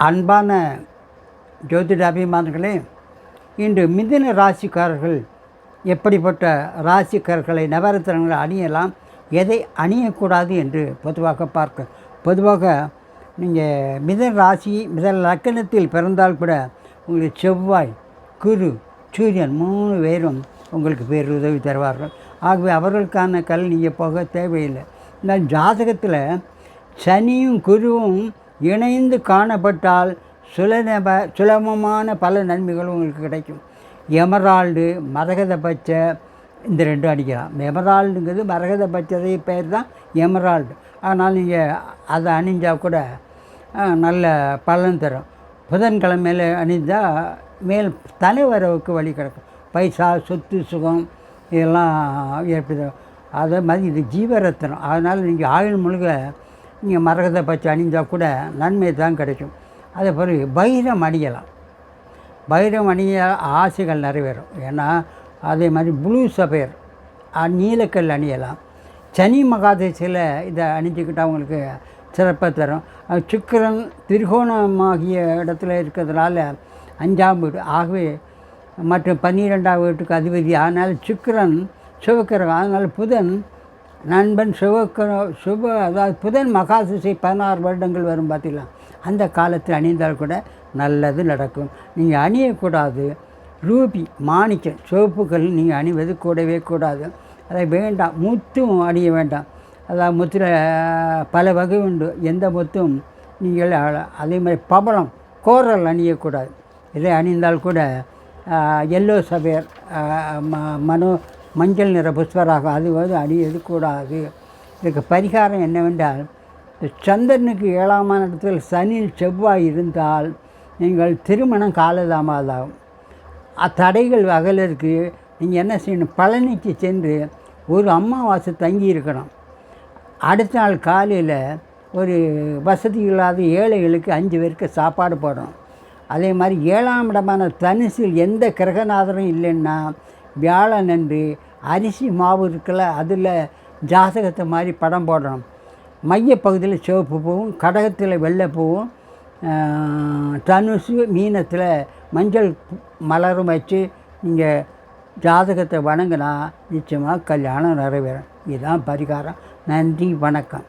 அன்பான ஜோதிட அபிமானங்களே இன்று மிதின ராசிக்காரர்கள் எப்படிப்பட்ட ராசிக்காரர்களை நவரத்தினங்களை அணியலாம் எதை அணியக்கூடாது என்று பொதுவாக பார்க்க பொதுவாக நீங்கள் மிதன ராசி மிதன் லக்கணத்தில் பிறந்தால் கூட உங்களுக்கு செவ்வாய் குரு சூரியன் மூணு பேரும் உங்களுக்கு பேர் உதவி தருவார்கள். ஆகவே அவர்களுக்கான கல் நீங்கள் போக தேவையில்லை. இந்த ஜாதகத்தில் சனியும் குருவும் இணைந்து காணப்பட்டால் சுலநப சுலபமான பல நன்மைகளும் உங்களுக்கு கிடைக்கும். எமரால்டு மரகத பச்சை இந்த ரெண்டும் அடிக்கலாம். எமரால்டுங்கிறது மரகத பச்சதை பேர் தான் எமரால்டு. அதனால் நீங்கள் அதை அணிஞ்சால் கூட நல்ல பலன் தரும். புதன்கிழமையில் அணிந்தால் மேல் தலைவரவுக்கு வழி கிடக்கும். பைசா சொத்து சுகம் இதெல்லாம் ஏற்படுத்தும் அதே மாதிரி இது ஜீவரத்தனம். அதனால் நீங்கள் ஆயுள் முழுக்க நீங்கள் மரகத பச்சை அணிந்தால் கூட நன்மை தான் கிடைக்கும். அதே பிறகு பைரம் அணியலாம். பைரம் அணிய ஆசைகள் நிறைவேறும். ஏன்னா அதே மாதிரி ப்ளூ சபையர் நீலக்கல் அணியலாம். சனி மகாதேசியில் இதை அணிஞ்சிக்கிட்டு அவங்களுக்கு சிறப்பாக தரும். சுக்கரன் திரிகோணமாகிய இடத்துல இருக்கிறதுனால அஞ்சாம் வீடு. ஆகவே மற்றும் பன்னிரெண்டாம் வீட்டுக்கு அதிபதி. அதனால் சுக்கிரன் சிவக்கிரகம். அதனால் புதன் நண்பன் சிவக்கிர சுப அதாவது புதன் மகாசிசை பதினாறு வருடங்கள் வரும் பார்த்தீங்களா அந்த காலத்தில் அணிந்தால் கூட நல்லது நடக்கும். நீங்கள் அணியக்கூடாது. ரூபி மாணிக்கம் சிவப்புகள் நீங்கள் அணிவது கூடவே கூடாது. அதை வேண்டாம். முத்தும் அணிய வேண்டாம். அதாவது முத்தில் பல வகை உண்டு. எந்த முத்தும் நீங்கள் அதே மாதிரி பபலம் கோரல் அணியக்கூடாது. இதை அணிந்தால் கூட எல்லோ சபேர் ம மனோ மஞ்சள் நிற புஷ்பராகம் அது வந்து அடி எடுக்கக்கூடாது இதுக்கு பரிகாரம் என்னவென்றால் சந்திரனுக்கு ஏழாமான இடத்தில் சனியில் செவ்வாய் இருந்தால் நீங்கள் திருமணம் காலதாமதாகும் அத்தடைகள் அகலருக்கு நீங்கள் என்ன செய்யணும்? பழனிக்கு சென்று ஒரு அமாவாசை தங்கி இருக்கணும். அடுத்த நாள் காலையில் ஒரு வசதி இல்லாத ஏழைகளுக்கு அஞ்சு பேருக்கு சாப்பாடு போடணும். அதே மாதிரி ஏழாம் இடமான தனுசில் எந்த கிரகநாதரும் இல்லைன்னா வியாழன் அன்று அரிசி மாவு இருக்குல்ல அதில் ஜாதகத்தை மாதிரி படம் போடணும். மையப்பகுதியில் சிவப்பு பூவும் கடகத்தில் வெள்ளை பூவும் தனுசு மீனத்தில் மஞ்சள் மலரும் வச்சு நீங்கள் ஜாதகத்தை வணங்கினா நிச்சயமாக கல்யாணம் நிறைவேறும். இதுதான் பரிகாரம். நன்றி வணக்கம்.